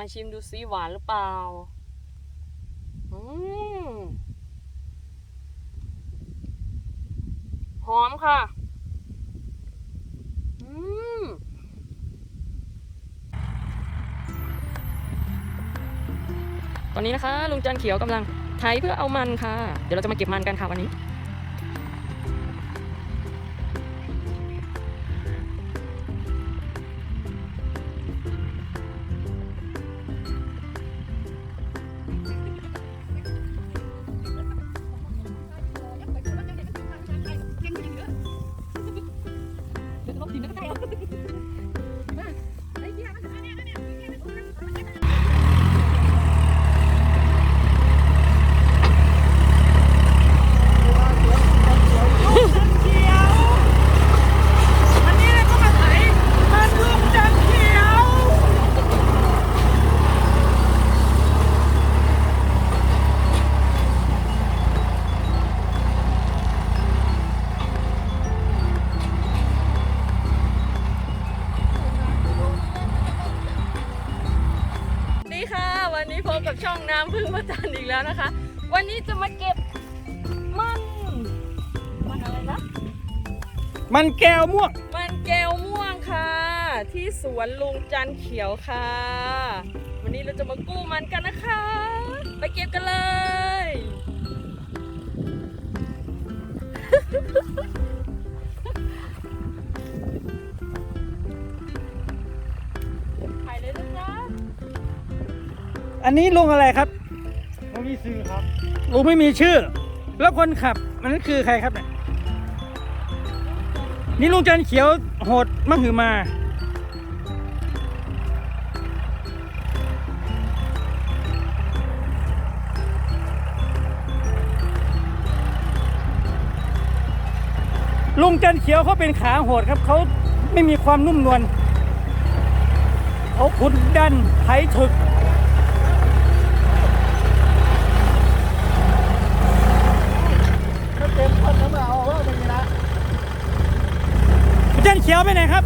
มาชิมดูซิหวานหรือเปล่า อืมหอมค่ะ อืมตอนนี้นะคะลุงจันเขียวกำลังไถเพื่อเอามันค่ะ เดี๋ยวเราจะมาเก็บมันกันค่ะวันนี้ กับช่องน้ำพึ่งพระจันทร์อีกแล้วนะคะ วันนี้จะมาเก็บมัน มันอะไรนะ มันแก้วม่วง มันแก้วม่วงค่ะ ที่สวนลุงจันทร์เขียวค่ะ วันนี้เราจะมากู้มันกันนะคะ ไปเก็บกันเลยถ่าย อันนี้ลุงอะไรครับเขามีซื้อครับ ลุงไม่มีชื่อ แล้วคนขับ มันนคือใครครับเนี่ย นี่ลุงจันเขียวโหดมหือมา ลุงจันเขียวเขาเป็นขาโหดครับ เขาไม่มีความนุ่มนวลเขาขุดดันไถถึก ถ้าเต็มพันแล้วมาเอาว่าเป็นไงนะ ลุงจัน เขียวไปไหนครับ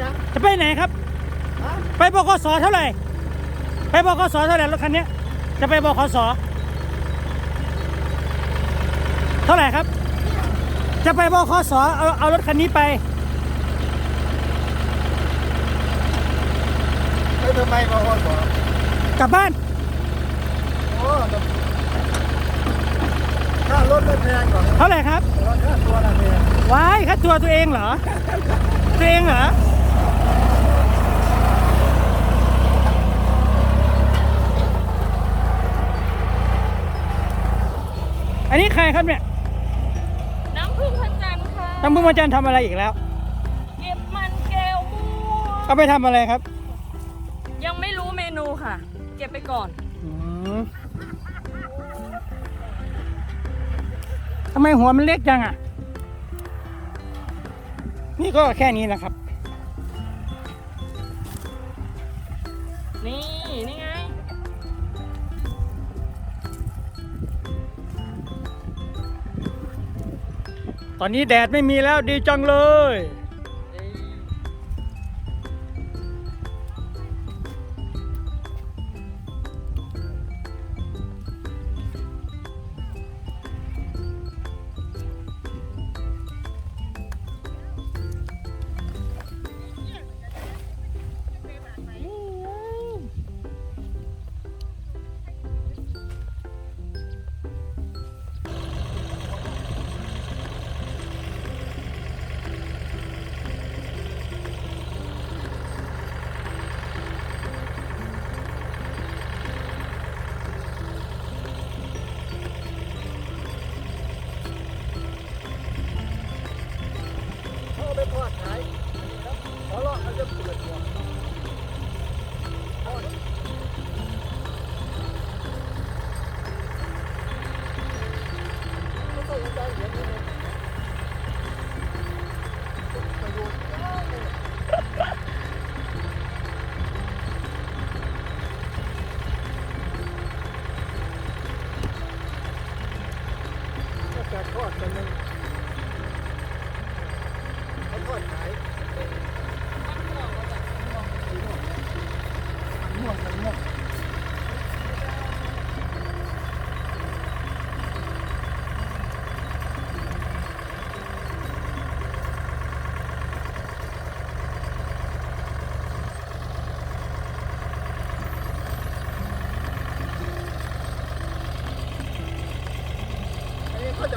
ยังจะไปไหนครับฮะไปบกสเท่าไหร่ ไปบกสเท่าไหร่รถคันเนี้ยจะไปบกสเท่าไหร่ครับ จะไปบกสเอาเอารถคันนี้ไปไม่ทำไมมาคนบอกกลับบ้านโอ้แต่ ค่ารถไม่แพงหรอกเท่าไหร่ครับแต่ว่าค่าตัวน่ะแพงว้ายค่าตัวตัวเองเหรอ ตัวเองเหรออันนี้ใครครับเนี่ยน้ำพึ่งพระจันทร์ค่ะน้ำพึ่งมาจันทร์ทำอะไรอีกแล้ว เก็บมันแก้วม่วงเอาไปทำอะไรครับ ยังไม่รู้เมนูค่ะ เก็บไปก่อน อืม ทำไมหัวมันเล็กจังอะ นี่ก็แค่นี้นะครับ นี่ นี่ไง ตอนนี้แดดไม่มีแล้วดีจังเลย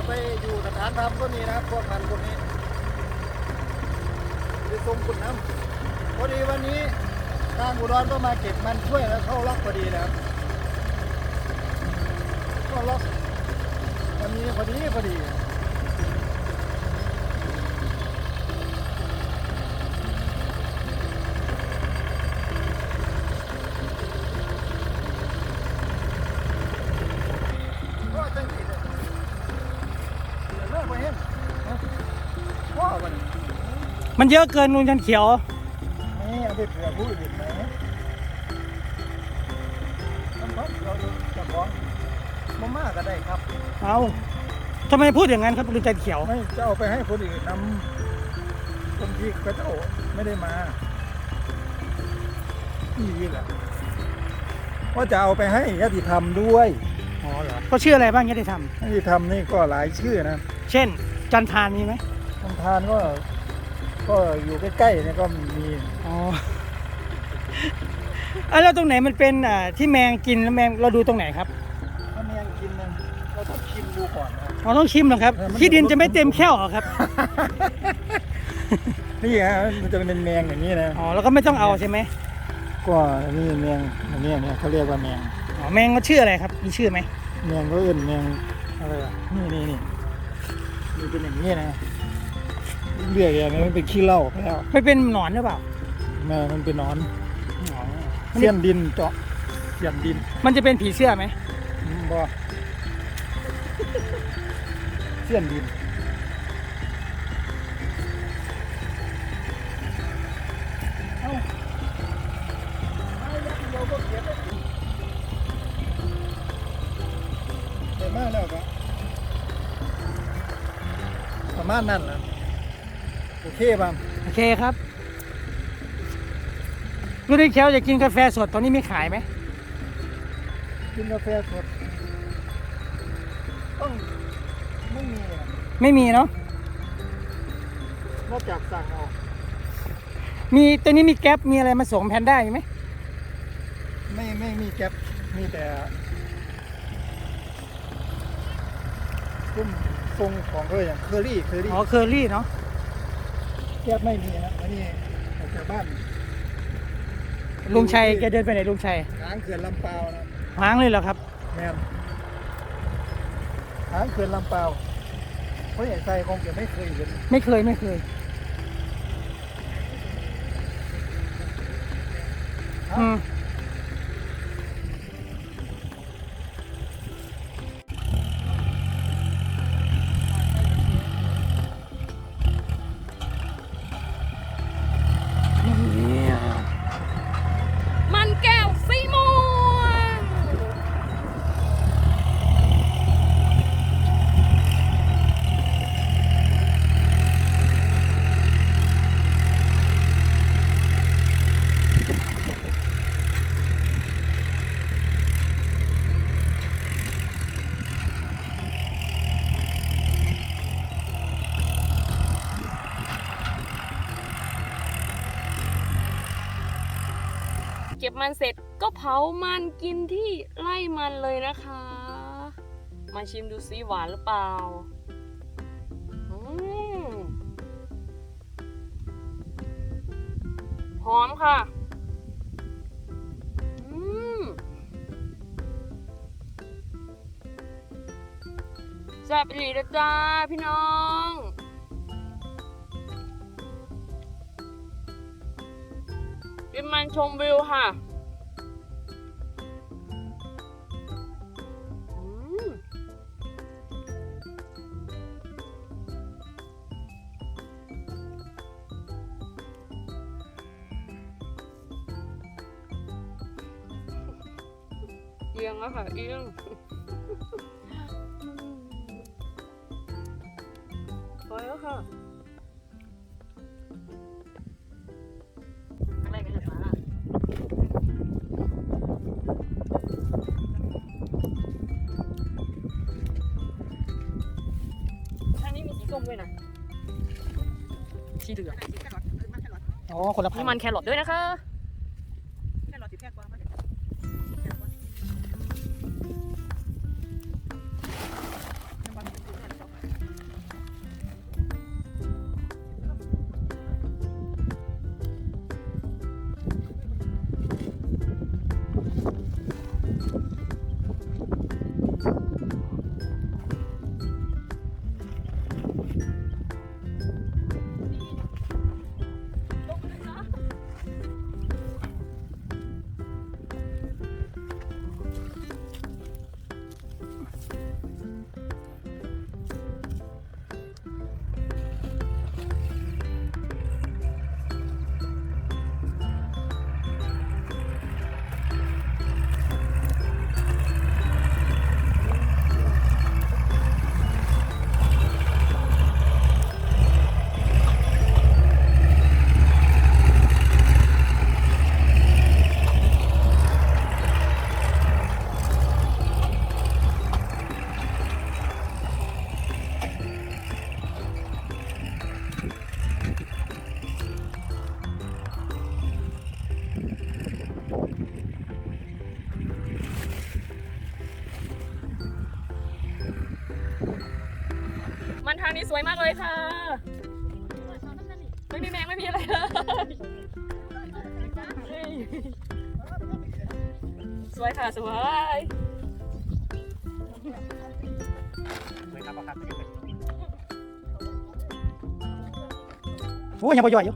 ไปอยู่สถานธรรมก็มีนะพวกพันพวกนี้ไปทรงขุนน้ำพอดีวันนี้ทางอุดรก็มาเก็บมันช่วยแล้วเข้าล็อกพอดีนะครับเข้าล็อกวันนี้พอดีพอดี ก็จังสิเลยเดี๋ยวเลิกไปเห็นนะพ่อมัน มันเยอะเกินลุงจันเขียว นี่เอาไปเผื่อผู้อื่นไหมทำพักเราดูเจะของมาม่าก็ได้ครับ เอาทำไมพูดอย่างนั้นครับลุงจันเขียว ไม่จะเอาไปให้คนอื่นนำคนที่เขาเจ้าไม่ได้มานี่แหละว่าจะเอาไปให้ญาติธรรมด้วยอ๋อเหรอเขาชื่ออะไรบ้างจะได้ทญาติธรรมนี่ก็หลายชื่อนะำเช่น จันทานมีไหมทำทานก็ ก็อยู่ใกล้ๆเนี่ยก็มีอ๋ออะแล้วตรงไหนมันเป็นอ่าที่แมงกินแล้วแมงเราดูตรงไหนครับถ้าแมงกินเนี่ยเราต้องชิมดูก่อนนะเราต้องชิมเหรอครับเออมันที่ดินจะไม่เต็มแค่วเหรอครับนี่ฮะมันจะเป็นแมงอย่างนี้นะอ๋อแล้วก็ไม่ต้องเอาใช่ไหมก็นี่แมงอันนี้เนี่ยเขาเรียกว่าแมงอ๋อแมงเขาชื่ออะไรครับมีชื่อไหมแมงก็เอื่นแมงอะไรอะนี่นี่นี่นี่เป็นอย่างนี้นะ เรียกอย่างนี้มันเป็นขี้เหล้าไปแล้วไม่เป็นหนอนหรือเปล่าแม่มันเป็นหนอนอ๋อเสี้ยนดินเจาะเสี้ยนดิน มันจะเป็นผีเสื้อไหมอืมบ่เสี้ยนดินเอ้าเอาอย่างเดียวก็เก็บได้ได้มากแล้วก็ประมาณนั้นแหละ โอเคบ้างโอเคครับลุงจันเขียวจะกินกาแฟสดตอนนี้มีขายไหมกินกาแฟสดต้องไม่มีอะไม่มีเนาะนอกจากสั่งเอามีตัวนี้มีแก๊ปมีอะไรมาส่งแพนด้าอยู่ไหมไม่ไม่มีแก๊ปมีแต่รุ่มทรงของเขาอย่างเคอรี่เคอรี่อ๋อเคอรี่เนาะ แก๊ปไม่มีนะอันนี้ออกจากบ้านลุงชัยแกเดินไปไหนลุงชัยหางเขื่อนลำเปาวนะหางเลยเหรอครับ แม่นหางเขื่อนลำเปาวเพราะใหญ่ใจคงจะไม่เคยเห็นไม่เคยไม่เคย อืม มันแก้วสีม่วง เก็บมันเสร็จก็เผามันกินที่ไร่มันเลยนะคะ มาชิมดูซิหวานหรือเปล่าอืมหอมค่ะอืมแซ่บอีหลีนะจ้าพี่น้อง วิมานชมวิวค่ะเอียงอะค่ะเอียง อ๋อคนละพัน มีมันแครอทด้วยนะคะ มันทางนี้สวยมากเลยค่ะ ไม่มีแมงไม่มีอะไรเลยสวยค่ะสวยโอ้ยยังพอย่ยอยู่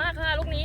มากค่ะลูกนี้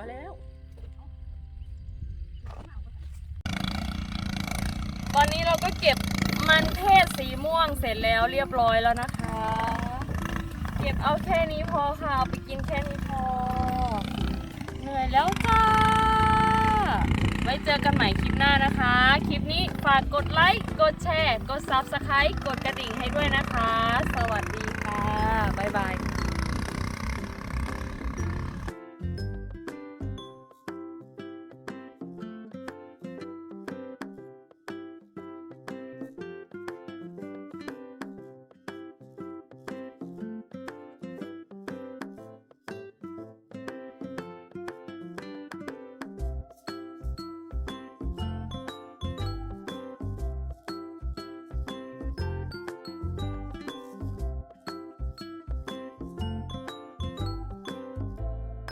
มาแล้วตอนนี้เราก็เก็บมันเทศสีม่วงเสร็จแล้วเรียบร้อยแล้วนะคะ เก็บเอาแค่นี้พอค่ะเอาไปกินแค่นี้พอ เหนื่อยแล้วจ้า ไว้เจอกันใหม่คลิปหน้านะคะ คลิปนี้ฝากกดไลค์ กดแชร์ กด Subscribe กดกระดิ่งให้ด้วยนะคะ สวัสดีค่ะ บ๊ายบาย